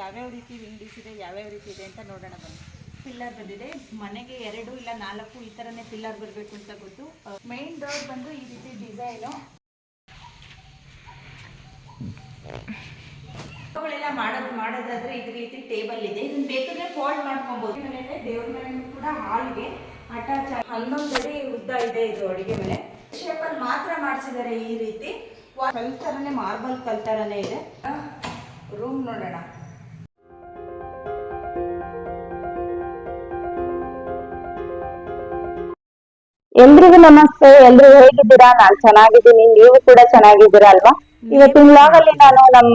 ಯಾವ್ಯಾವ ರೀತಿ ವಿಂಡೀಸ್ ಇದೆ ಯಾವ್ಯಾವ ರೀತಿ ಇದೆ ಅಂತ ನೋಡೋಣ ಬನ್ನಿ. ಪಿಲ್ಲರ್ ಬಂದಿದೆ. ಮನೆಗೆ ಎರಡು ಇಲ್ಲ ನಾಲ್ಕು ಈ ಥರನೇ ಪಿಲ್ಲರ್ ಬರಬೇಕು ಅಂತ ಗೊತ್ತು. ಮೇನ್ ಡೋರ್ ಬಂದು ಈ ರೀತಿ ಡಿಸೈನು ಮಾಡೋದು ಮಾಡೋದಾದ್ರೆ ಇದ್ರ ರೀತಿ ಟೇಬಲ್ ಇದೆ. ಇದನ್ನ ಬೇಕಾದ್ರೆ ಫೋಲ್ಡ್ ಮಾಡ್ಕೊಬಹುದು ಮನೆಯಲ್ಲೇ ದೇವ್ರ ಮನೆಯೂ ಕೂಡ ಹಾಲ್ಗೆ ಅಟ್ಯಾಚ್ ಹನ್ನೊಂದು ಅಡಿ ಉದ್ದ ಇದೆ ಇದು ಅಡಿಗೆ ಮನೆ. ಶೇಪಲ್ಲಿ ಮಾತ್ರ ಮಾಡಿಸಿದ್ದಾರೆ ಈ ರೀತಿ. ಕಲ್ ಥರನೇ ಮಾರ್ಬಲ್ ಕಲ್ ಥರನೇ ಇದೆ. ರೂಮ್ ನೋಡೋಣ. ಎಲ್ರಿಗೂ ನಮಸ್ತೆ ಎಲ್ರು ಹೇಗಿದ್ದೀರಾ? ನಾನ್ ಚೆನ್ನಾಗಿದ್ದೀನಿ ನೀವು ಕೂಡ ಚೆನ್ನಾಗಿದ್ದೀರಾ ಅಲ್ವಾ? ಇವತ್ತಿನ vlog ಅಲ್ಲಿ ನಾನು ನಮ್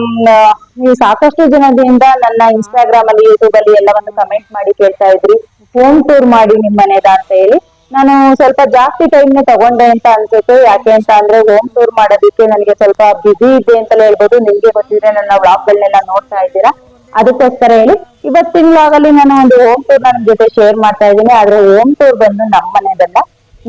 ನೀವು ಸಾಕಷ್ಟು ಜನದಿಂದ ನನ್ನ ಇನ್ಸ್ಟಾಗ್ರಾಮ್ ಅಲ್ಲಿ ಯೂಟ್ಯೂಬ್ ಅಲ್ಲಿ ಎಲ್ಲವನ್ನು ಕಮೆಂಟ್ ಮಾಡಿ ಕೇಳ್ತಾ ಇದ್ರಿ. ಹೋಮ್ ಟೂರ್ ಮಾಡಿ ನಿಮ್ ಮನೆದ ಅಂತ ಹೇಳಿ. ನಾನು ಸ್ವಲ್ಪ ಜಾಸ್ತಿ ಟೈಮ್ ತಗೊಂಡೆ ಅಂತ ಅನ್ಸುತ್ತೆ. ಯಾಕೆ ಅಂತ ಅಂದ್ರೆ ಹೋಮ್ ಟೂರ್ ಮಾಡೋದಕ್ಕೆ ನನಗೆ ಸ್ವಲ್ಪ ಬ್ಯುಸಿ ಇದೆ ಅಂತಲೇ ಹೇಳ್ಬೋದು. ನಿಮ್ಗೆ ಗೊತ್ತಿದ್ರೆ ನನ್ನ ವ್ಲಾಗ್ ಗಳನ್ನೆಲ್ಲ ನೋಡ್ತಾ ಇದ್ದೀರಾ? ಅದಕ್ಕೋಸ್ಕರ ಹೇಳಿ. ಇವತ್ತಿನ vlog ಅಲ್ಲಿ ನಾನು ಒಂದು ಹೋಮ್ ಟೂರ್ ನನ್ನ ಜೊತೆ ಶೇರ್ ಮಾಡ್ತಾ ಇದ್ದೀನಿ. ಆದ್ರೆ ಹೋಮ್ ಟೂರ್ ಬಂದು ನಮ್ಮ ಮನೆದಲ್ಲ.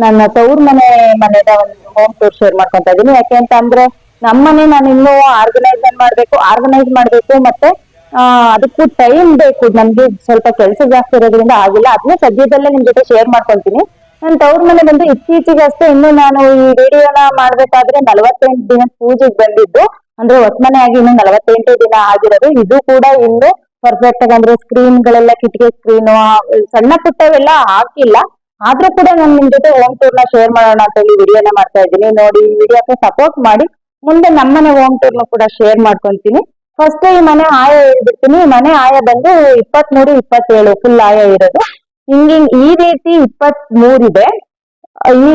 ನನ್ನ ತವ್ರ ಮನೆ ಮನೆದ ಒಂದು ಹೋಮ್ ಟೂರ್ ಶೇರ್ ಮಾಡ್ಕೊಂತ ಇದೀನಿ. ಯಾಕೆ ಅಂತ ಅಂದ್ರೆ ನಮ್ಮ ಮನೆ ನಾನು ಇನ್ನೂ ಆರ್ಗನೈಸ್ ಮಾಡ್ಬೇಕು ಆರ್ಗನೈಸ್ ಮಾಡ್ಬೇಕು ಮತ್ತೆ ಅದಕ್ಕೂ ಟೈಮ್ ಬೇಕು. ನಮ್ಗೆ ಸ್ವಲ್ಪ ಕೆಲಸ ಜಾಸ್ತಿ ಇರೋದ್ರಿಂದ ಆಗಿಲ್ಲ. ಅದನ್ನ ಸದ್ಯದಲ್ಲೇ ನಿಮ್ ಜೊತೆ ಶೇರ್ ಮಾಡ್ಕೊಂತೀನಿ. ನನ್ನ ತವ್ರ ಮನೆ ಬಂದು ಇತ್ತೀಚೆಗಷ್ಟೇ ಇನ್ನು ನಾನು ಈ ವಿಡಿಯೋನ ಮಾಡ್ಬೇಕಾದ್ರೆ ನಲವತ್ತೆಂಟು ದಿನ ಪೂಜೆಗೆ ಬಂದಿದ್ದು. ಅಂದ್ರೆ ಹೊಸ್ಮನೆ ಆಗಿ ಇನ್ನು ನಲವತ್ತೆಂಟು ದಿನ ಆಗಿರೋದು. ಇದು ಕೂಡ ಇನ್ನು ಪರ್ಫೆಕ್ಟ್ ಆಗಿ ಅಂದ್ರೆ ಸ್ಕ್ರೀನ್ ಗಳೆಲ್ಲ ಕಿಟಕಿ ಸ್ಕ್ರೀನ್ ಸಣ್ಣ ಪುಟ್ಟವೆಲ್ಲ ಹಾಕಿಲ್ಲ. ಆದ್ರೂ ಕೂಡ ನಾನು ನಿಮ್ ಜೊತೆ ಹೋಮ್ ಟೂರ್ನ ಶೇರ್ ಮಾಡೋಣ ಅಂತ ಹೇಳಿ ವಿಡಿಯೋನ ಮಾಡ್ತಾ ಇದ್ದೀನಿ. ನೋಡಿ, ಈ ವಿಡಿಯೋಕ್ಕೆ ಸಪೋರ್ಟ್ ಮಾಡಿ, ಮುಂದೆ ನಮ್ಮನೆ ಹೋಮ್ ಟೂರ್ನ ಕೂಡ ಶೇರ್ ಮಾಡ್ಕೊಂತೀನಿ. ಫಸ್ಟ್ ಈ ಮನೆ ಆಯ ಹೇಳ್ಬಿಡ್ತೀನಿ. ಮನೆ ಆಯ ಬಂದು ಇಪ್ಪತ್ಮೂರು, ಇಪ್ಪತ್ತೇಳು ಫುಲ್ ಆಯ ಇರೋದು. ಹಿಂಗಿಂಗ್ ಈ ರೀತಿ ಇಪ್ಪತ್ತ್ ಇದೆ ಈ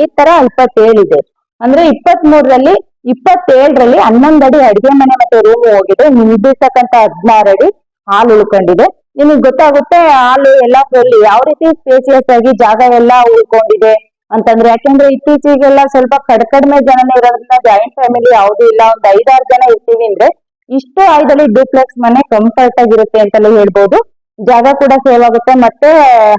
ಈ ತರ ಇಪ್ಪತ್ತೇಳಿದೆ ಅಂದ್ರೆ ಇಪ್ಪತ್ ಮೂರರಲ್ಲಿ ಇಪ್ಪತ್ತೇಳರಲ್ಲಿ ಹನ್ನೊಂದು ಅಡಿ ಅಡಿಗೆ ಮನೆ ಮತ್ತೆ ರೂಮ್ ಹೋಗಿದೆ. ನಿಂದಿರ್ತಕ್ಕಂತ ಹದಿನಾರು ಅಡಿ ಹಾಲು ಉಳ್ಕೊಂಡಿದೆ. ನಿಮಗೆ ಗೊತ್ತಾಗುತ್ತೆ ಹಾಲು ಎಲ್ಲ ಫುಲ್ ಯಾವ ರೀತಿ ಸ್ಪೇಸಿಯಸ್ ಆಗಿ ಜಾಗ ಎಲ್ಲ ಉಳ್ಕೊಂಡಿದೆ ಅಂತಂದ್ರೆ, ಯಾಕೆಂದ್ರೆ ಇತ್ತೀಚೆಗೆಲ್ಲ ಸ್ವಲ್ಪ ಕಡ್ ಕಡಿಮೆ ಜನನೇ ಇರೋದ್ರಿಂದ ಜಾಯಿಂಟ್ ಫ್ಯಾಮಿಲಿ ಯಾವ್ದು ಇಲ್ಲ. ಒಂದ್ ಐದಾರು ಜನ ಇರ್ತೀವಿ ಅಂದ್ರೆ ಇಷ್ಟು ಆಯ್ದಲ್ಲಿ ಡೂಪ್ಲೆಕ್ಸ್ ಮನೆ ಕಂಫರ್ಟ್ ಆಗಿರುತ್ತೆ ಅಂತಲೇ ಹೇಳ್ಬೋದು. ಜಾಗ ಕೂಡ ಸೇವ್ ಆಗುತ್ತೆ, ಮತ್ತೆ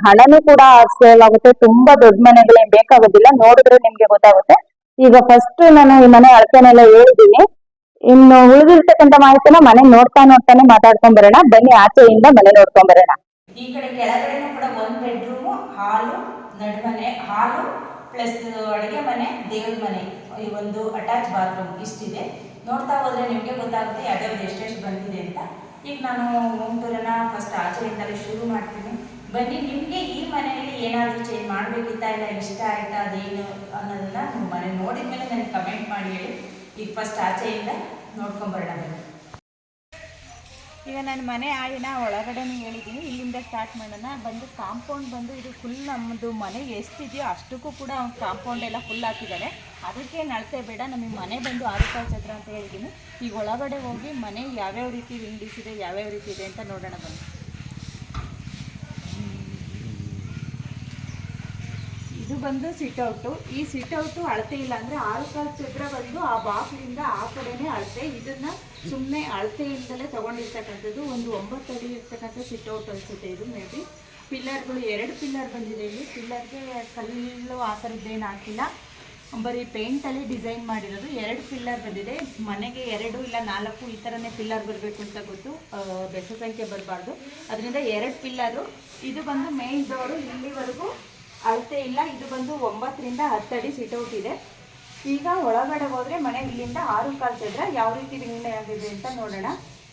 ಹಣನೂ ಕೂಡ ಸೇವ್ ಆಗುತ್ತೆ. ತುಂಬಾ ದೊಡ್ಡ ಮನೆಗಳೇನ್ ಬೇಕಾಗೋದಿಲ್ಲ. ನೋಡಿದ್ರೆ ನಿಮ್ಗೆ ಗೊತ್ತಾಗುತ್ತೆ. ಈಗ ಫಸ್ಟ್ ನಾನು ಈ ಮನೆ ಅಳತೆನೆಲ್ಲ ಹೇಳಿದೀನಿ ಇನ್ನು ಉಳಿದಿರ್ತಕ್ಕಂಥ ಮಾಹಿತಿನ ಮನೆ ನೋಡ್ತಾ ನೋಡ್ತಾನೆ ಮಾತಾಡ್ಕೊಂಡ್ ಬರೋಣ. ಬನ್ನಿ ಆಚೆಯಿಂದ ಮನೆ ನೋಡ್ಕೊಂಡ್ ಬರೋಣ. ಈ ಕಡೆ ಕೆಳಗಡೆನೂ ಕೂಡ ಒಂದು ಬೆಡ್ರೂಮ್ ಹಾಲು, ನಡುಮನೆ, ಹಾಲು ಪ್ಲಸ್ ಅಡುಗೆ ಮನೆ, ದೇವ್ರ ಮನೆ. ಈ ಒಂದು ಅಟ್ಯಾಚ್ ಬಾತ್ರೂಮ್ ಇಷ್ಟಿದೆ. ನೋಡ್ತಾ ಹೋದ್ರೆ ನಿಮಗೆ ಗೊತ್ತಾಗುತ್ತೆ ಯಾವ್ಯಾವ್ದು ಎಷ್ಟೆಷ್ಟು ಬಂದಿದೆ ಅಂತ. ಈಗ ನಾನು ಹೋಮ್ ಫಸ್ಟ್ ಆಚೆಯಿಂದಲೇ ಶುರು ಮಾಡ್ತೀನಿ. ಬನ್ನಿ, ನಿಮಗೆ ಈ ಮನೆಯಲ್ಲಿ ಏನಾದರೂ ಚೇಂಜ್ ಮಾಡಬೇಕಿತ್ತಾ ಇಲ್ಲ, ಇಷ್ಟ ಆಯ್ತಾ, ಅದೇನು ಅನ್ನೋದನ್ನ ಮನೆ ನೋಡಿದ ಮೇಲೆ ನನಗೆ ಕಮೆಂಟ್ ಮಾಡಿ ಹೇಳಿ. ಈಗ ಫಸ್ಟ್ ಆಚೆಯಿಂದ ನೋಡ್ಕೊಂಬರೋಣ ಬನ್ನಿ. ಈಗ ನಾನು ಮನೆ ಆಯಿನ ಒಳಗಡೆ ಹೇಳಿದ್ದೀನಿ ಇಲ್ಲಿಂದ ಸ್ಟಾರ್ಟ್ ಮಾಡೋಣ. ಬಂದು ಕಾಂಪೌಂಡ್ ಬಂದು ಇದು ಫುಲ್ ನಮ್ಮದು ಮನೆ ಎಷ್ಟಿದೆಯೋ ಅಷ್ಟಕ್ಕೂ ಕೂಡ ಕಾಂಪೌಂಡ್ ಎಲ್ಲ ಫುಲ್ ಹಾಕಿದ್ದಾರೆ ಅದಕ್ಕೆ ನಳತೆ ಬೇಡ, ನಮಗೆ ಮನೆ ಬಂದು ಆರು ಚತ್ರ ಅಂತ ಹೇಳಿದ್ದೀನಿ ಈಗ ಒಳಗಡೆ ಹೋಗಿ ಮನೆ ಯಾವ್ಯಾವ ರೀತಿ ವಿಂಡೀಸ್ ಇದೆ ಯಾವ್ಯಾವ ರೀತಿ ಇದೆ ಅಂತ ನೋಡೋಣ ಬನ್ನಿ. ಇದು ಬಂದು ಸಿಟ್ಔಟು ಈ ಸಿಟೌಟು ಅಳತೆ ಇಲ್ಲ ಅಂದರೆ ಆರು ಕಾಲು ಚದ್ರ ಬಂದು ಆ ಬಾಕ್ಲಿಂದ ಆ ಕಡೆನೇ ಅಳತೆ. ಇದನ್ನ ಸುಮ್ಮನೆ ಅಳತೆ ಇಲ್ದಲೇ ತಗೊಂಡಿರ್ತಕ್ಕಂಥದ್ದು. ಒಂದು ಒಂಬತ್ತು ಅಡಿ ಇರ್ತಕ್ಕಂಥ ಸಿಟೌಟ್ ಅನಿಸುತ್ತೆ ಇದು ಮೇ ಬಿ ಪಿಲ್ಲರ್ಗಳು ಎರಡು ಪಿಲ್ಲರ್ ಬಂದಿದೆ ಇಲ್ಲಿ. ಪಿಲ್ಲರ್ಗೆ ಕಲ್ಲು ಆ ಥರದ್ದೇನು ಹಾಕಿಲ್ಲ. ಬರೀ ಪೇಂಟಲ್ಲಿ ಡಿಸೈನ್ ಮಾಡಿರೋದು. ಎರಡು ಪಿಲ್ಲರ್ ಬಂದಿದೆ. ಮನೆಗೆ ಎರಡು ಇಲ್ಲ ನಾಲ್ಕು ಈ ಥರನೇ ಪಿಲ್ಲರ್ ಬರಬೇಕು ಅಂತ ಗೊತ್ತು. ಬೆಸ ಸಂಖ್ಯೆ ಬರಬಾರ್ದು. ಅದರಿಂದ ಎರಡು ಪಿಲ್ಲರು ಇದು ಬಂದು ಮೇನ್ ಡೋರು ಇಲ್ಲಿವರೆಗೂ ಅಳತೆ ಇಲ್ಲ, ಇದು ಬಂದು ಒಂಬತ್ತರಿಂದ ಹತ್ತು ಅಡಿ ಸಿಟೌಟ್ ಇದೆ. ಈಗ ಒಳಗಡೆ ಹೋದರೆ ಮನೆ ಇಲ್ಲಿಂದ ಆರು ಕಾಲು ಚದ್ರ ಯಾವ ರೀತಿ ವಿಂಗಡಣೆ ಆಗಿದೆ ಅಂತ ನೋಡೋಣ.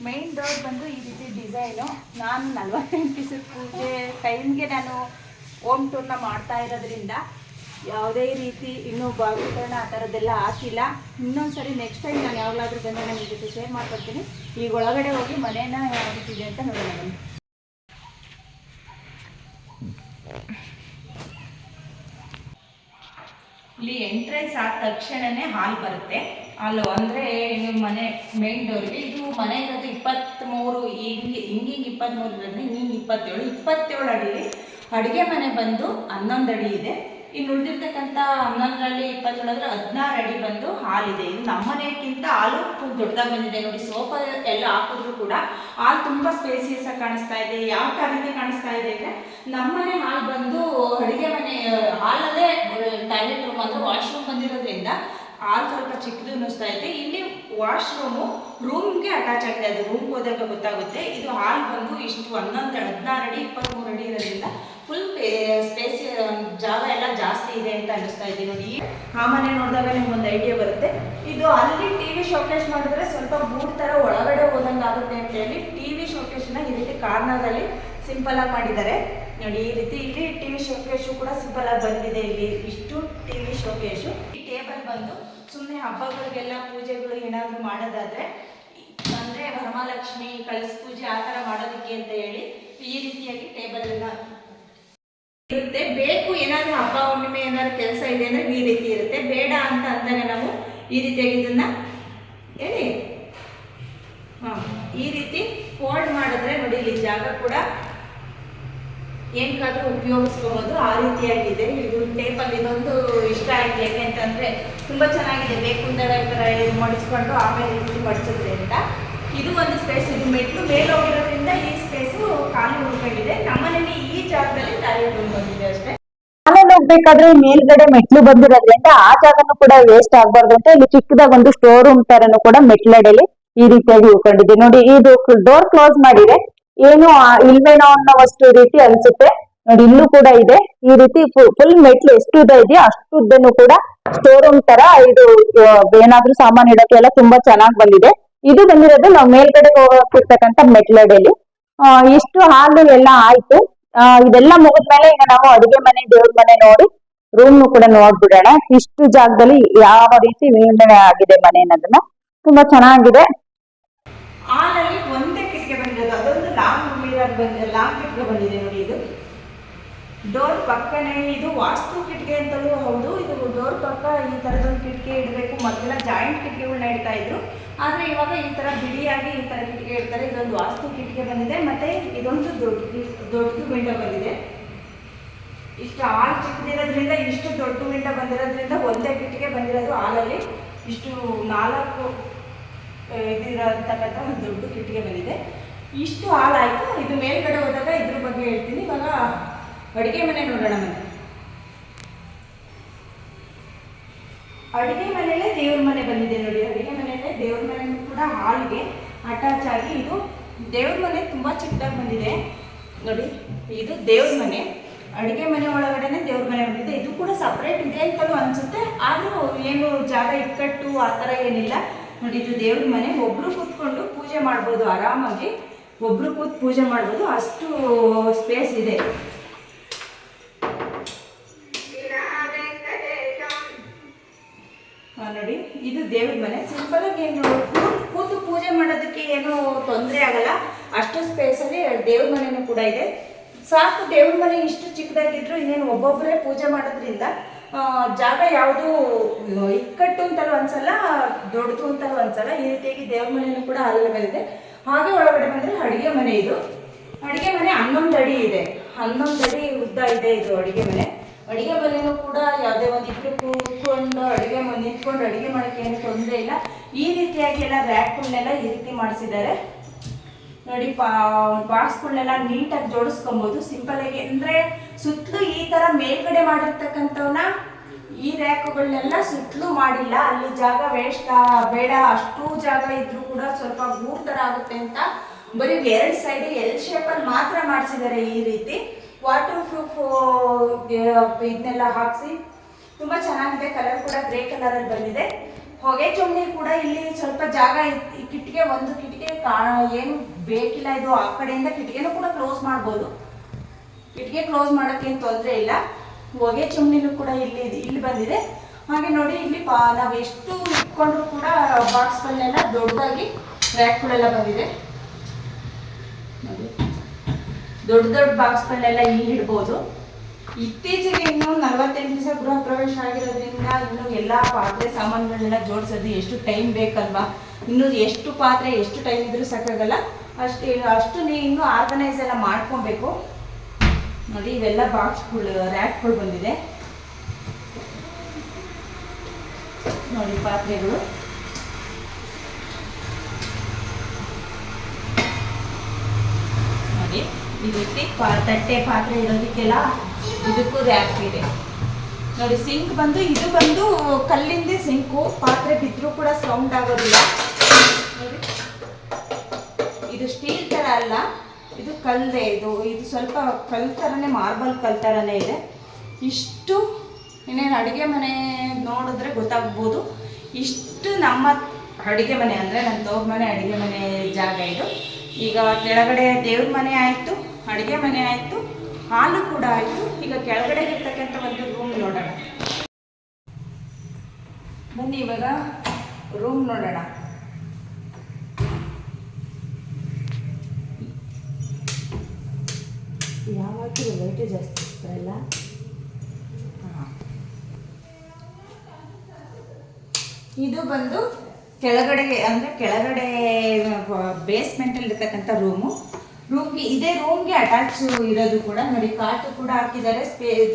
ಮೇನ್ ಡೋರ್ ಬಂದು ಈ ರೀತಿ ಡಿಸೈನು ನಾನು ನಲ್ವತ್ತೆಂಟು ದಿವಸದ ಪೂಜೆ ಟೈಮ್ಗೆ ನಾನು ಹೋಮ್ ಟೂರ್ನ ಮಾಡ್ತಾ ಇರೋದ್ರಿಂದ ಯಾವುದೇ ರೀತಿ ಇನ್ನೂ ಬಾಗಿಲುಗಳನ್ನ ಆ ಥರದ್ದೆಲ್ಲ ಹಾಕಿಲ್ಲ. ಇನ್ನೊಂದು ಸರಿ ನೆಕ್ಸ್ಟ್ ಟೈಮ್ ನಾನು ಯಾವಾಗಲಾದರೂ ಬಂದರೆ ನಿಮ್ಮ ಜೊತೆ ಶೇರ್ ಮಾಡ್ಕೊಡ್ತೀನಿ. ಈಗ ಒಳಗಡೆ ಹೋಗಿ ಮನೇನ ಯಾವ ಅಂತ ನೋಡೋಣ ಬನ್ನಿ ಇಲ್ಲಿ ಎಂಟ್ರೆನ್ಸ್ ಆದ ತಕ್ಷಣನೇ ಹಾಲ್ ಬರುತ್ತೆ. ಹಾಲು ಅಂದರೆ ನಿಮ್ಮ ಮನೆ ಮೇನ್ ಡೋರ್ಗೆ ಇದು ಮನೆ ಇರೋದು ಇಪ್ಪತ್ತ್ಮೂರು ಹಿಂಗೆ, ಹಿಂಗಿಂಗೆ ಇಪ್ಪತ್ತ್ಮೂರು ಇರೋದ್ರೆ ಹಿಂಗೆ ಇಪ್ಪತ್ತೇಳು. ಇಪ್ಪತ್ತೇಳು ಅಡಿಲಿ ಅಡುಗೆ ಮನೆ ಬಂದು ಹನ್ನೊಂದು ಅಡಿ ಇದೆ. ಇನ್ನು ಉಳಿದಿರ್ತಕ್ಕಂಥ ಹನ್ನೊಂದರಲ್ಲಿ ಇಪ್ಪತ್ತೇಳು ಅಂದರೆ ಹದಿನಾರು ಅಡಿ ಬಂದು ಹಾಲಿದೆ. ಇದು ನಮ್ಮ ಮನೆಗಿಂತ ಹಾಲು ದೊಡ್ಡದಾಗಿ ಬಂದಿದೆ. ನೋಡಿ ಸೋಫಾ ಎಲ್ಲ ಹಾಕಿದ್ರು ಕೂಡ ಹಾಲು ತುಂಬ ಸ್ಪೇಸಿಯಸ್ ಆಗಿ ಕಾಣಿಸ್ತಾ ಇದೆ. ಯಾವ ಕಾರಣಕ್ಕೆ ಕಾಣಿಸ್ತಾ ಇದೆ ಅಂದರೆ ನಮ್ಮನೆ ಹಾಲು ಬಂದು ಅಡುಗೆ ಮನೆ, ಹಾಲಲ್ಲೇ ಟಾಯ್ಲೆಟ್ ರೂಮ್ ಅಂದರೆ ವಾಶ್ರೂಮ್ ಬಂದಿರೋದ್ರಿಂದ ಹಾಲ್ ಸ್ವಲ್ಪ ಚಿಕ್ಕದು ಅನ್ನಿಸ್ತಾ ಇದೆ ಇಲ್ಲಿ ವಾಶ್ರೂಮು ರೂಮ್ಗೆ ಅಟ್ಯಾಚ್ ಆಗಿದೆ. ಅದು ರೂಮ್ಗೆ ಹೋದಾಗ ಗೊತ್ತಾಗುತ್ತೆ. ಇದು ಹಾಲ್ ಬಂದು ಇಷ್ಟು ಹನ್ನೊಂದು ಹದಿನಾರು ಅಡಿ ಇಪ್ಪತ್ತ್ಮೂರು ಅಡಿ ಇರೋದ್ರಿಂದ ಫುಲ್ ಸ್ಪೇಸ್ ಜಾಗ ಎಲ್ಲ ಜಾಸ್ತಿ ಇದೆ ಅಂತ ಅನಿಸ್ತಾ ಇದೆ ನೋಡಿ. ಆ ಮನೆ ನೋಡಿದಾಗ ನಿಮ್ಗೆ ಒಂದು ಐಡಿಯಾ ಬರುತ್ತೆ. ಇದು ಅಲ್ಲಿ ಟಿ ವಿ ಶೋಕೇಸ್ ಮಾಡಿದ್ರೆ ಸ್ವಲ್ಪ ಮೂರು ಥರ ಒಳಗಡೆ ಹೋದಂಗೆ ಆಗುತ್ತೆ ಅಂತ ಹೇಳಿ ಟಿ ವಿ ಶೋಕೇಶನ್ನ ಈ ರೀತಿ ಕಾರ್ನರಲ್ಲಿ ಸಿಂಪಲ್ ಆಗಿ ಮಾಡಿದ್ದಾರೆ. ನೋಡಿ, ಈ ರೀತಿ ಇಲ್ಲಿ ಟಿ ವಿ ಶೋಕೇಶು ಕೂಡ ಸಿಂಪಲ್ ಆಗಿ ಬಂದಿದೆ ಇಲ್ಲಿ. ಇಷ್ಟು ಟಿ ವಿ ಶೋಕೇಶು ಈ ಟೇಬಲ್ ಬಂದು ಸುಮ್ಮನೆ ಹಬ್ಬಗಳಿಗೆಲ್ಲ ಪೂಜೆಗಳು ಏನಾದರೂ ಮಾಡೋದಾದ್ರೆ ಅಂದರೆ ವರಮಹಾಲಕ್ಷ್ಮಿ ಕಳಸ ಪೂಜೆ ಆ ಥರ ಮಾಡೋದಕ್ಕೆ ಅಂತ ಹೇಳಿ ಈ ರೀತಿಯಾಗಿ ಟೇಬಲ್ ಎಲ್ಲ ಇರುತ್ತೆ. ಬೇಕು ಏನಾದರೂ ಹಬ್ಬ ಹುಣ್ಣಿಮೆ ಏನಾದ್ರು ಕೆಲಸ ಇದೆ ಅಂದರೆ ಈ ರೀತಿ ಇರುತ್ತೆ. ಬೇಡ ಅಂತ ಅಂದಾಗ ನಾವು ಈ ರೀತಿಯಾಗಿ ಇದನ್ನ ಹೇಳಿ. ಹಾಂ, ಈ ರೀತಿ ಫೋಲ್ಡ್ ಮಾಡಿದ್ರೆ ನೋಡಿ, ಇಲ್ಲಿ ಜಾಗ ಕೂಡ ಏನಕ್ಕಾದ್ರೂ ಉಪಯೋಗಿಸ್ಕೋಬೋದು, ಆ ರೀತಿಯಾಗಿದೆ. ಇದು ಟೇಪಲ್ ಇದೊಂದು ಇಷ್ಟ ಆಯ್ತು ಯಾಕೆ ಅಂತಂದರೆ ತುಂಬ ಚೆನ್ನಾಗಿದೆ. ಬೇಕು ಅಂದಾಗ ಈ ಥರ ಮಡಿಸ್ಕೊಂಡು ಆಮೇಲೆ ರೀತಿ ಮಡಿಸಿದ್ರೆ ಅಂತ. ಇದು ಒಂದು ಸ್ಪೇಸ್ ಇದು ಮೆಟ್ಲು ಮೇಲೆ ಹೋಗಿರೋದ್ರಿಂದ ಈ ಸ್ಪೇಸು ಖಾಲಿ ಉಳ್ಕೊಂಡಿದೆ. ನಮ್ಮನೇಲಿ ಈ ಜಾಗದಲ್ಲಿ ರೂಮ್ ಬಂದಿದೆ ಅಷ್ಟೇ. ಹೋಗ್ಬೇಕಾದ್ರೆ ಮೇಲ್ಗಡೆ ಮೆಟ್ಲು ಬಂದಿರೋದ್ರಿಂದ ಆ ಜಾಗನು ಕೂಡ ವೇಸ್ಟ್ ಆಗ್ಬಾರ್ದು ಅಂತ ಇಲ್ಲಿ ಚಿಕ್ಕದಾಗ ಒಂದು ಸ್ಟೋರ್ ರೂಮ್ ತರನು ಕೂಡ ಮೆಟ್ಲಡೆಯಲ್ಲಿ ಈ ರೀತಿಯಾಗಿ ಉಳ್ಕೊಂಡಿದೆ. ನೋಡಿ, ಇದು ಡೋರ್ ಕ್ಲೋಸ್ ಮಾಡಿದೆ. ಏನು ಇಲ್ವೇನೋ ಅನ್ನೋ ಅಷ್ಟು ರೀತಿ ಅನ್ಸುತ್ತೆ. ನೋಡಿ, ಇಲ್ಲೂ ಕೂಡ ಇದೆ. ಈ ರೀತಿ ಫುಲ್ ಮೆಟ್ಲು ಎಷ್ಟು ಉದ್ದ ಇದೆಯೋ ಅಷ್ಟು ಉದ್ದನು ಕೂಡ ಸ್ಟೋರ್ ರೂಮ್ ತರ ಇದು ಏನಾದ್ರೂ ಸಾಮಾನು ಇಡಕ್ಕೆ ಎಲ್ಲ ತುಂಬಾ ಚೆನ್ನಾಗಿ ಬಂದಿದೆ. ಇದು ಬಂದಿರೋದು ನಾವು ಮೇಲ್ಗಡೆ ಹೋಗಕ್ಕಿರ್ತಕ್ಕಂಥ ಮೆಟ್ಲಡೆಯಲ್ಲಿ ಇಷ್ಟು ಹಾಲು ಎಲ್ಲ ಆಯ್ತು. ಇದೆಲ್ಲ ಮುಗಿದ್ಮೇಲೆ ಈಗ ನಾವು ಅಡುಗೆ ಮನೆ, ದೇವ್ರ ಮನೆ ನೋಡಿ ರೂಮ್ ಕೂಡ ನೋಡ್ಬಿಡೋಣ. ಇಷ್ಟು ಜಾಗದಲ್ಲಿ ಯಾವ ರೀತಿ ವಿಂಗಡಣೆ ಆಗಿದೆ ಮನೆ ಅನ್ನೋದನ್ನ. ತುಂಬಾ ಚೆನ್ನಾಗಿದೆ ಹಾಲಲ್ಲಿ ಒಂದೇ ಕಿಟಕಿ ಬಂದಿರೋದು ಅದೊಂದು ಲಾಂಗ್ ಮಿರರ್ ಬಂದಿದೆ ಲಾಂಗ್ ಕಿಟ್ಗೆ ಬಂದಿದೆ ನೋಡಿ ಇದು. ಡೋರ್ ಪಕ್ಕನೇ ಇದು ವಾಸ್ತು ಕಿಟಕಿ ಅಂತಲೂ ಹೌದು. ಇದು ಡೋರ್ ಪಕ್ಕ ಈ ಥರದೊಂದು ಕಿಟಕಿ ಇಡಬೇಕು. ಮೊದಲೆಲ್ಲ ಜಾಯಿಂಟ್ ಕಿಟಕಿಗಳನ್ನ ಇಡ್ತಾ ಇದ್ರು. ಆದರೆ ಇವಾಗ ಈ ಥರ ಬಿಳಿಯಾಗಿ ಈ ಥರ ಕಿಟಕಿ ಇಡ್ತಾರೆ. ಇದೊಂದು ವಾಸ್ತು ಕಿಟಕಿ ಬಂದಿದೆ. ಮತ್ತೆ ಇದೊಂದು ದೊಡ್ಡ ದೊಡ್ಡದು ವಿಂಡೋ ಬಂದಿದೆ. ಇಷ್ಟು ಹಾಲ್ ಚಿಕ್ಕದಿರೋದ್ರಿಂದ, ಇಷ್ಟು ದೊಡ್ಡ ವಿಂಡೋ ಬಂದಿರೋದ್ರಿಂದ ಒಂದೇ ಕಿಟಕಿ ಬಂದಿರೋದು ಹಾಲಲ್ಲಿ. ಇಷ್ಟು ನಾಲ್ಕು ಇದಿರೋ ಅಂತಕ್ಕಂಥ ಒಂದು ದೊಡ್ಡ ಕಿಟಕಿ ಬಂದಿದೆ. ಇಷ್ಟು ಹಾಲಾಯಿತು ಇದು ಮೇಲ್ಗಡೆ ಹೋದಾಗ ಇದ್ರ ಬಗ್ಗೆ ಹೇಳ್ತೀನಿ. ಇವಾಗ ಅಡುಗೆ ಮನೆ ನೋಡೋಣ ಮನೆ ಅಡುಗೆ ಮನೆಯಲ್ಲೇ ದೇವ್ರ ಮನೆ ಬಂದಿದೆ ನೋಡಿ. ಅಡುಗೆ ಮನೆಯಲ್ಲೇ ದೇವ್ರ ಮನೆ ಕೂಡ ಹಾಲಿಗೆ ಅಟ್ಯಾಚ್ ಆಗಿ ಇದು ದೇವ್ರ ಮನೆ ತುಂಬ ಚಿಕ್ಕದಾಗಿ ಬಂದಿದೆ. ನೋಡಿ, ಇದು ದೇವ್ರ ಮನೆ. ಅಡುಗೆ ಮನೆ ಒಳಗಡೆನೆ ದೇವ್ರ ಮನೆ ಬಂದಿದೆ. ಇದು ಕೂಡ ಸಪ್ರೇಟ್ ಇದೆ ಅಂತಲೂ ಅನ್ಸುತ್ತೆ. ಆದರೂ ಏನು ಜಾಗ ಇಕ್ಕಟ್ಟು, ಆ ಥರ ಏನಿಲ್ಲ. ನೋಡಿ, ಇದು ದೇವ್ರ ಮನೆ. ಒಬ್ರು ಕೂತ್ಕೊಂಡು ಪೂಜೆ ಮಾಡ್ಬೋದು ಆರಾಮಾಗಿ. ಒಬ್ರು ಕೂತ್ ಪೂಜೆ ಮಾಡ್ಬೋದು, ಅಷ್ಟು ಸ್ಪೇಸ್ ಇದೆ. ನೋಡಿ, ಇದು ದೇವ್ರ ಮನೆ. ಸಿಂಪಲ್ ಆಗಿ ಏನು ಕೂತ್- ಪೂಜೆ ಮಾಡೋದಕ್ಕೆ ಏನು ತೊಂದರೆ ಆಗಲ್ಲ. ಅಷ್ಟು ಸ್ಪೇಸಲ್ಲಿ ದೇವ್ರ ಮನೆನೂ ಕೂಡ ಇದೆ. ಸಾಕು, ದೇವ್ರ ಮನೆ ಇಷ್ಟು ಚಿಕ್ಕದಾಗಿದ್ರು ಇನ್ನೇನು ಒಬ್ಬೊಬ್ಬರೇ ಪೂಜೆ ಮಾಡೋದ್ರಿಂದ ಜಾಗ ಯಾವುದು ಇಕ್ಕಟ್ಟು ಅಂತಲೂ ಅನ್ಸಲ್ಲ, ದೊಡ್ಡದು ಅಂತಲೂ ಅನ್ಸಲ್ಲ. ಈ ರೀತಿಯಾಗಿ ದೇವ್ರ ಮನೆಯೂ ಕೂಡ ಅಲ್ಲೇ ಇದೆ ಹಾಗೆ ಒಳಗಡೆ ಬಂದರೆ ಅಡುಗೆ ಮನೆ ಇದು. ಅಡುಗೆ ಮನೆ ಹನ್ನೊಂದು ಅಡಿ ಇದೆ. ಹನ್ನೊಂದು ಅಡಿ ಉದ್ದ ಇದೆ ಇದು ಅಡುಗೆ ಮನೆ. ಅಡುಗೆ ಮನೆಯೂ ಕೂಡ ಯಾವುದೇ ಒಂದು ಇಬ್ಬರು ಕೂತ್ಕೊಂಡು ಅಡುಗೆ ಮನೆ ನಿಂತ್ಕೊಂಡು ಅಡುಗೆ ಮಾಡೋಕ್ಕೆ ಏನು ತೊಂದರೆ ಇಲ್ಲ. ಈ ರೀತಿಯಾಗಿ ಎಲ್ಲ ರ್ಯಾಕ್ಗಳನ್ನೆಲ್ಲ ಈ ರೀತಿ ಮಾಡಿಸಿದ್ದಾರೆ. ನೋಡಿ, ಪಾ ಬಾಕ್ಸ್ಗಳನ್ನೆಲ್ಲ ನೀಟಾಗಿ ಜೋಡಿಸ್ಕೊಬೋದು. ಸಿಂಪಲ್ ಆಗಿ ಅಂದರೆ ಸುತ್ತಲೂ ಈ ಥರ ಮೇಲ್ಗಡೆ ಮಾಡಿರ್ತಕ್ಕಂಥವನ್ನ ಈ ರ್ಯಾಕ್ಗಳನ್ನೆಲ್ಲ ಸುತ್ತಲೂ ಮಾಡಿಲ್ಲ. ಅಲ್ಲಿ ಜಾಗ ವೇಸ್ಟ್ ಬೇಡ, ಅಷ್ಟು ಜಾಗ ಇದ್ರೂ ಕೂಡ ಸ್ವಲ್ಪ ಗೂಡ್ ಥರ ಆಗುತ್ತೆ ಅಂತ ಬರೀ ಎರಡು ಸೈಡ್ ಎಲ್ ಶೇಪಲ್ಲಿ ಮಾತ್ರ ಮಾಡಿಸಿದ್ದಾರೆ ಈ ರೀತಿ. ವಾಟರ್ ಪ್ರೂಫ್ ಇದನ್ನೆಲ್ಲ ಹಾಕಿಸಿ. ತುಂಬ ಚೆನ್ನಾಗಿದೆ. ಕಲರ್ ಕೂಡ ಗ್ರೇ ಕಲರಲ್ಲಿ ಬಂದಿದೆ. ಹೊಗೆ ಚೊಂಬಿ ಕೂಡ ಇಲ್ಲಿ ಸ್ವಲ್ಪ ಜಾಗ ಈ ಕಿಟಿಕೆ ಒಂದು ಕಿಟಕಿ ಏನು ಬೇಕಿಲ್ಲ ಇದು ಆ ಕಡೆಯಿಂದ ಕಿಟಕಿನೂ ಕೂಡ ಕ್ಲೋಸ್ ಮಾಡ್ಬೋದು. ಕಿಟಕಿ ಕ್ಲೋಸ್ ಮಾಡೋಕ್ಕೇನು ತೊಂದರೆ ಇಲ್ಲ. ಹೊಗೆ ಚಿಮ್ನಿನೂ ಕೂಡ ಇಲ್ಲಿ ಇಲ್ಲಿ ಬಂದಿದೆ. ಹಾಗೆ ನೋಡಿ ಇಲ್ಲಿ ಪಾ, ನಾವು ಎಷ್ಟು ಇಟ್ಕೊಂಡ್ರು ಕೂಡ ಬಾಕ್ಸ್ಗಳನ್ನೆಲ್ಲ ದೊಡ್ಡದಾಗಿ ರ್ಯಾಕ್ಗಳೆಲ್ಲ ಬಂದಿದೆ. ದೊಡ್ಡ ದೊಡ್ಡ ಬಾಕ್ಸ್ಗಳನ್ನೆಲ್ಲ ಇಲ್ಲಿ ಇಡ್ಬೋದು. ಇತ್ತೀಚೆಗೆ ಇನ್ನು ನಲವತ್ತೆಂಟು ದಿವಸ ಗೃಹ ಪ್ರವೇಶ ಆಗಿರೋದ್ರಿಂದ ಇನ್ನು ಎಲ್ಲ ಪಾತ್ರೆ ಸಾಮಾನುಗಳನ್ನೆಲ್ಲ ಜೋಡಿಸೋದು ಎಷ್ಟು ಟೈಮ್ ಬೇಕಲ್ವಾ? ಇನ್ನು ಎಷ್ಟು ಪಾತ್ರೆ, ಎಷ್ಟು ಟೈಮ್ ಇದ್ರೂ ಸಾಕಾಗಲ್ಲ. ಅಷ್ಟು ಅಷ್ಟು ನೀ ಇನ್ನೂ ಆರ್ಗನೈಸ್ ಎಲ್ಲ ಮಾಡ್ಕೊಬೇಕು. ನೋಡಿ, ಇವೆಲ್ಲ ಬಾಕ್ಸ್ಗಳು ರ್ಯಾಕ್ಗಳು ಬಂದಿದೆ. ನೋಡಿ, ಪಾತ್ರೆಗಳು. ನೋಡಿ, ಈ ರೀತಿ ತಟ್ಟೆ ಪಾತ್ರೆ ಇರೋದಕ್ಕೆಲ್ಲ ಇದಕ್ಕೂ ರ್ಯಾಕ್ ಇದೆ. ನೋಡಿ ಸಿಂಕ್ ಬಂದು, ಇದು ಬಂದು ಕಲ್ಲಿಂದ ಸಿಂಕು ಪಾತ್ರೆ ಬಿದ್ದರೂ ಕೂಡ ಸೌಂಡ್ ಆಗೋದಿಲ್ಲ. ನೋಡಿ. ಇದು ಸ್ಟೀಲ್ ಥರ ಅಲ್ಲ, ಇದು ಕಲ್ಲದೆ ಇದು ಇದು ಸ್ವಲ್ಪ ಕಲ್ ಥರನೇ ಮಾರ್ಬಲ್ ಕಲ್ ಥರನೇ ಇದೆ. ಇಷ್ಟು ಇನ್ನೇನು ಅಡುಗೆ ಮನೆ ನೋಡಿದ್ರೆ ಗೊತ್ತಾಗ್ಬೋದು. ಇಷ್ಟು ನಮ್ಮ ಅಡುಗೆ ಮನೆ ಅಂದರೆ ನನ್ನ ತವ್ರ ಮನೆ, ಅಡುಗೆ ಮನೆ ಜಾಗ ಇದು. ಈಗ ಕೆಳಗಡೆ ದೇವ್ರ ಮನೆ ಆಯಿತು, ಅಡುಗೆ ಮನೆ ಆಯಿತು. ಹಾಲು ಕೂಡ ಆಯಿತು. ಈಗ ಕೆಳಗಡೆ ಇರ್ತಕ್ಕಂಥ ಒಂದು ರೂಮ್ ನೋಡೋಣ. ಬನ್ನಿ ಇವಾಗ ರೂಮ್ ನೋಡೋಣ. ಯಾವಾಗ ಲೈಟ್ ಜಾಸ್ತಿ ಇರ್ತಾರಲ್ಲ? ಹಾಂ. ಇದು ಬಂದು ಕೆಳಗಡೆ ಅಂದರೆ ಕೆಳಗಡೆ ಬೇಸ್ಮೆಂಟಲ್ಲಿ ಇರ್ತಕ್ಕಂಥ ರೂಮು ರೂಮ್ಗೆ ಇದೇ ರೂಮ್ಗೆ ಅಟ್ಯಾಚ್ ಇರೋದು ಕೂಡ ನೋಡಿ ಕಾಟು ಕೂಡ ಹಾಕಿದ್ದಾರೆ.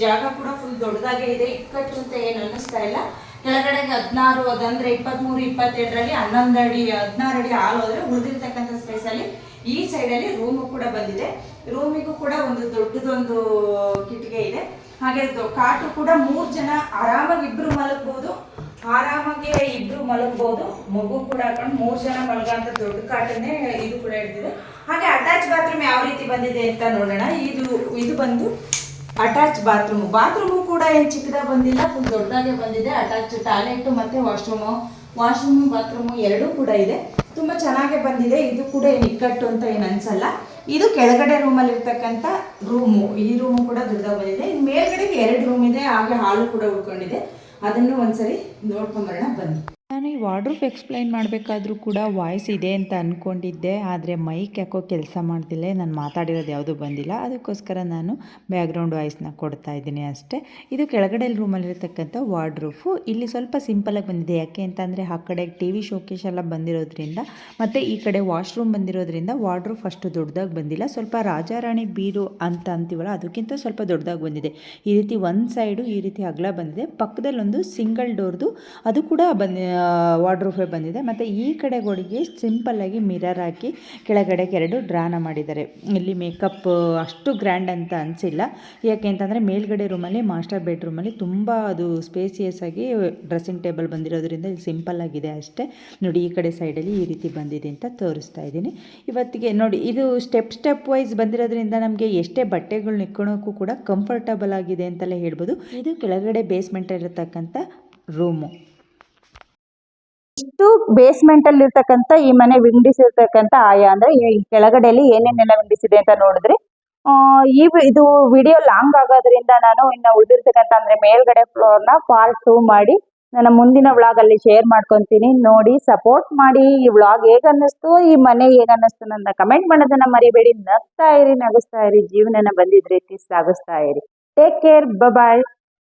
ಜಾಗ ಕೂಡ ಫುಲ್ ದೊಡ್ಡದಾಗೆ ಇದೆ. ಇಕ್ಕಟ್ಟು ಅಂತ ಏನು ಅನ್ನಿಸ್ತಾ ಇಲ್ಲ. ಕೆಳಗಡೆ ಹದಿನಾರು, ಅದಂದ್ರೆ ಇಪ್ಪತ್ಮೂರು ಇಪ್ಪತ್ತೆರಡರಲ್ಲಿ ಹನ್ನೊಂದು ಅಡಿ, ಹದಿನಾರು ಅಡಿ ಹಾಲು ಹೋದ್ರೆ ಉಳಿದಿರ್ತಕ್ಕಂಥ ಸ್ಪೇಸಲ್ಲಿ ಈ ಸೈಡಲ್ಲಿ ರೂಮು ಕೂಡ ಬಂದಿದೆ. ರೂಮಿಗೂ ಕೂಡ ಒಂದು ದೊಡ್ಡದೊಂದು ಕಿಟಿಗೆ ಇದೆ. ಹಾಗೆ ಕಾಟು ಕೂಡ ಮೂರು ಜನ ಆರಾಮಾಗಿ ಇಬ್ರು ಮಲಗ್ಬೋದು. ಆರಾಮಾಗಿ ಇಬ್ರು ಮಲಗ್ಬೋದು, ಮಗು ಕೂಡ ಹಾಕೊಂಡು ಮೂರು ಜನ ಮಲಗಂತ ದೊಡ್ಡ ಕಾಟನ್ನೇ ಇದು ಕೂಡ ಇರ್ತದೆ ಹಾಗೆ ಅಟ್ಯಾಚ್ ಬಾತ್ರೂಮ್ ಯಾವ ರೀತಿ ಬಂದಿದೆ ಅಂತ ನೋಡೋಣ. ಇದು ಇದು ಬಂದು ಅಟ್ಯಾಚ್ ಬಾತ್ರೂಮ್ ಬಾತ್ರೂಮು ಕೂಡ ಏನು ಚಿಕ್ಕದಾಗ ಬಂದಿಲ್ಲ ಫುಲ್ ದೊಡ್ಡದಾಗೆ ಬಂದಿದೆ. ಅಟ್ಯಾಚ್ ಟಾಯ್ಲೆಟ್ ಮತ್ತೆ ವಾಶ್ರೂಮು ವಾಶ್ರೂಮ್ ಬಾತ್ರೂಮು ಎರಡೂ ಕೂಡ ಇದೆ. ತುಂಬ ಚೆನ್ನಾಗೆ ಬಂದಿದೆ. ಇದು ಕೂಡ ಏನು ಇಕ್ಕಟ್ಟು ಅಂತ ಏನು ಅನ್ಸಲ್ಲ. ಇದು ಕೆಳಗಡೆ ರೂಮಲ್ಲಿ ಇರ್ತಕ್ಕಂಥ ರೂಮು ಈ ರೂಮು ಕೂಡ ದೊಡ್ಡದಾಗಿ ಬಂದಿದೆ. ಮೇಲ್ಗಡೆಗೆ ಎರಡು ರೂಮ್ ಇದೆ. ಹಾಗೆ ಹಾಲು ಕೂಡ ಉಳ್ಕೊಂಡಿದೆ. ಅದನ್ನು ಒಂದ್ಸರಿ ನೋಡ್ಕೊಂಬರೋಣ ಬನ್ನಿ. ನಾನು ಈ ವಾರ್ಡ್ರೂಫ್ ಎಕ್ಸ್ಪ್ಲೈನ್ ಮಾಡಬೇಕಾದ್ರೂ ಕೂಡ ವಾಯ್ಸ್ ಇದೆ ಅಂತ ಅಂದ್ಕೊಂಡಿದ್ದೆ ಆದರೆ ಮೈಕ್ ಯಾಕೋ ಕೆಲಸ ಮಾಡ್ತಿಲ್ಲ, ನಾನು ಮಾತಾಡಿರೋದು ಯಾವುದೂ ಬಂದಿಲ್ಲ. ಅದಕ್ಕೋಸ್ಕರ ನಾನು ಬ್ಯಾಕ್ಗ್ರೌಂಡ್ ವಾಯ್ಸ್ನ ಕೊಡ್ತಾ ಇದ್ದೀನಿ ಅಷ್ಟೇ. ಇದು ಕೆಳಗಡೆ ರೂಮಲ್ಲಿರ್ತಕ್ಕಂಥ ವಾರ್ಡ್ರೂಫು ಇಲ್ಲಿ ಸ್ವಲ್ಪ ಸಿಂಪಲಾಗಿ ಬಂದಿದೆ. ಯಾಕೆ ಅಂತಂದರೆ ಆ ಕಡೆ ಟಿ ವಿ ಶೋಕೇಶ್ ಎಲ್ಲ ಬಂದಿರೋದ್ರಿಂದ, ಮತ್ತು ಈ ಕಡೆ ವಾಶ್ರೂಮ್ ಬಂದಿರೋದ್ರಿಂದ ವಾರ್ಡ್ರೂಫ್ ಅಷ್ಟು ದೊಡ್ಡದಾಗಿ ಬಂದಿಲ್ಲ. ಸ್ವಲ್ಪ ರಾಜಾರಾಣಿ ಬೀರು ಅಂತ ಅಂತೀವಲ್ಲ, ಅದಕ್ಕಿಂತ ಸ್ವಲ್ಪ ದೊಡ್ಡದಾಗಿ ಬಂದಿದೆ. ಈ ರೀತಿ ಒಂದು ಸೈಡು ಈ ರೀತಿ ಅಗಲ ಬಂದಿದೆ. ಪಕ್ಕದಲ್ಲೊಂದು ಸಿಂಗಲ್ ಡೋರ್ದು ಅದು ಕೂಡ ಬಂದಿ ವಾರ್ಡ್ರೂಫೇ ಬಂದಿದೆ. ಮತ್ತು ಈ ಕಡೆ ಗೋಡೆಗೆ ಸಿಂಪಲ್ಲಾಗಿ ಮಿರರ್ ಹಾಕಿ ಕೆಳಗಡೆಗೆ ಎರಡು ಡ್ರಾನ ಮಾಡಿದ್ದಾರೆ. ಇಲ್ಲಿ ಮೇಕಪ್ ಅಷ್ಟು ಗ್ರ್ಯಾಂಡ್ ಅಂತ ಅನಿಸಿಲ್ಲ. ಯಾಕೆ ಅಂತಂದರೆ ಮೇಲ್ಗಡೆ ರೂಮಲ್ಲಿ, ಮಾಸ್ಟರ್ ಬೆಡ್ರೂಮಲ್ಲಿ ತುಂಬ ಅದು ಸ್ಪೇಸಿಯಸ್ ಆಗಿ ಡ್ರೆಸ್ಸಿಂಗ್ ಟೇಬಲ್ ಬಂದಿರೋದ್ರಿಂದ ಇಲ್ಲಿ ಸಿಂಪಲ್ ಆಗಿದೆ ಅಷ್ಟೇ. ನೋಡಿ, ಈ ಕಡೆ ಸೈಡಲ್ಲಿ ಈ ರೀತಿ ಬಂದಿದೆ ಅಂತ ತೋರಿಸ್ತಾ ಇದ್ದೀನಿ. ಇವತ್ತಿಗೆ ನೋಡಿ, ಇದು ಸ್ಟೆಪ್ ಸ್ಟೆಪ್ ವೈಸ್ ಬಂದಿರೋದ್ರಿಂದ ನಮಗೆ ಎಷ್ಟೇ ಬಟ್ಟೆಗಳು ನಿಕ್ಕೊಳೋಕ್ಕೂ ಕೂಡ ಕಂಫರ್ಟಬಲ್ ಆಗಿದೆ ಅಂತಲೇ ಹೇಳ್ಬೋದು. ಇದು ಕೆಳಗಡೆ ಬೇಸ್ಮೆಂಟ್ ಇರತಕ್ಕಂಥ ರೂಮು. ಇಷ್ಟು ಬೇಸ್ಮೆಂಟ್ ಅಲ್ಲಿ ಇರ್ತಕ್ಕಂಥ ಈ ಮನೆ ವಿಂಡಿಸಿರ್ತಕ್ಕಂಥ ಆಯ ಅಂದ್ರೆ ಈ ಕೆಳಗಡೆಯಲ್ಲಿ ಏನೇನೆಲ್ಲ ವಿಂಡಿಸಿದೆ ಅಂತ ನೋಡಿದ್ರಿ ಆ, ಈ ಇದು ವಿಡಿಯೋ ಲಾಂಗ್ ಆಗೋದ್ರಿಂದ ನಾನು ಇನ್ನ ಉಳಿದಿರ್ತಕ್ಕಂತ ಅಂದ್ರೆ ಮೇಲ್ಗಡೆ ಫ್ಲೋರ್ನ ಪಾರ್ಟ್ ಟೂ ಮಾಡಿ ನನ್ನ ಮುಂದಿನ ವ್ಲಾಗ್ ಅಲ್ಲಿ ಶೇರ್ ಮಾಡ್ಕೊಂತೀನಿ. ನೋಡಿ ಸಪೋರ್ಟ್ ಮಾಡಿ. ಈ ವ್ಲಾಗ್ ಹೇಗ್ ಅನ್ನಿಸ್ತು ಈ ಮನೆ ಹೇಗ್ ಅನ್ನಿಸ್ತು ನನ್ನ ಕಮೆಂಟ್ ಮಾಡೋದನ್ನ ಮರಿಬೇಡಿ. ನಗ್ತಾ ಇರಿ ನಗಿಸ್ತಾ ಇರಿ ಜೀವನನ ಬಂದಿದ್ ರೀತಿ ಸಾಗಿಸ್ತಾ ಇರಿ. Take care bye